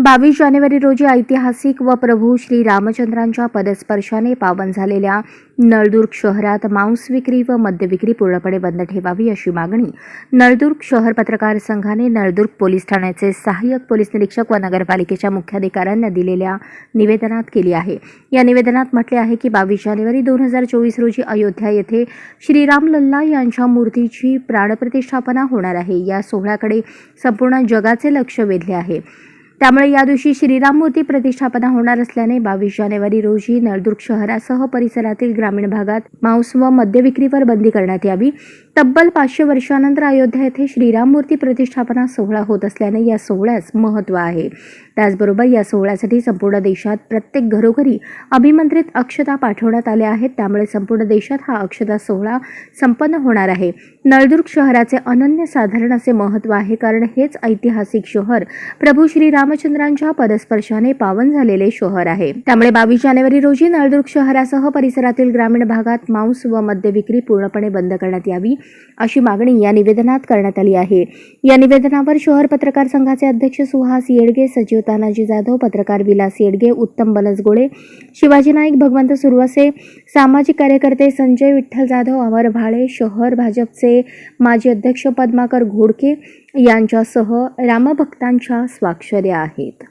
बावीस जानेवारी रोजी ऐतिहासिक व प्रभू श्री रामचंद्रांच्या पदस्पर्शाने पावन झालेल्या नळदुर्ग शहरात मांस विक्री व मद्य विक्री पूर्णपणे बंद ठेवावी अशी मागणी नळदुर्ग शहर पत्रकार संघाने नळदुर्ग पोलीस ठाण्याचे सहाय्यक पोलीस निरीक्षक व नगरपालिकेच्या मुख्याधिकाऱ्यांना दिलेल्या निवेदनात केली आहे. या निवेदनात म्हटले आहे की बावीस जानेवारी दोन हजार चोवीस रोजी अयोध्या येथे श्रीराम लल्ला यांच्या मूर्तीची प्राणप्रतिष्ठापना होणार आहे. या सोहळ्याकडे संपूर्ण जगाचे लक्ष वेधले आहे. त्यामुळे या दिवशी श्रीराम मूर्ती प्रतिष्ठापना होणार असल्याने बावीस जानेवारी रोजी नळदुर्ग शहरासह परिसरातील ग्रामीण भागात मांस व मद्य विक्रीवर बंदी करण्यात यावी. तब्बल पाचशे वर्षानंतर अयोध्या येथे श्रीराम मूर्ती प्रतिष्ठापना सोहळा होत असल्याने या सोहळ्यास महत्त्व आहे. त्याचबरोबर या सोहळ्यासाठी संपूर्ण देशात प्रत्येक घरोघरी अभिमंत्रित अक्षता पाठवण्यात आल्या आहेत. त्यामुळे संपूर्ण देशात हा अक्षता सोहळा संपन्न होणार आहे. नळदुर्ग शहराचे अनन्य साधारण असे महत्त्व आहे कारण हेच ऐतिहासिक शहर प्रभू श्री रामचंद्रांच्या परस्पर्शाने पावन झालेले शहर आहे. त्यामुळे बावीस जानेवारी रोजी नळदुर्ग शहरासह परिसरातील ग्रामीण भागात मांस व मद्य विक्री पूर्णपणे बंद करण्यात यावी. अशी मागणी या निवेदनात करण्यात आली आहे. या निवेदनावर शहर पत्रकार संघाचे अध्यक्ष सुहास येडगे सचिव तानाजी जाधव पत्रकार विलास येडगे उत्तम बनसगोळे शिवाजी नाईक भगवंत सुरवसे सामाजिक कार्यकर्ते संजय विठ्ठल जाधव अमर भाळे शहर भाजपचे माजी अध्यक्ष पद्माकर घोडके यांच्यासह रामभक्तांच्या स्वाक्षऱ्या आहेत.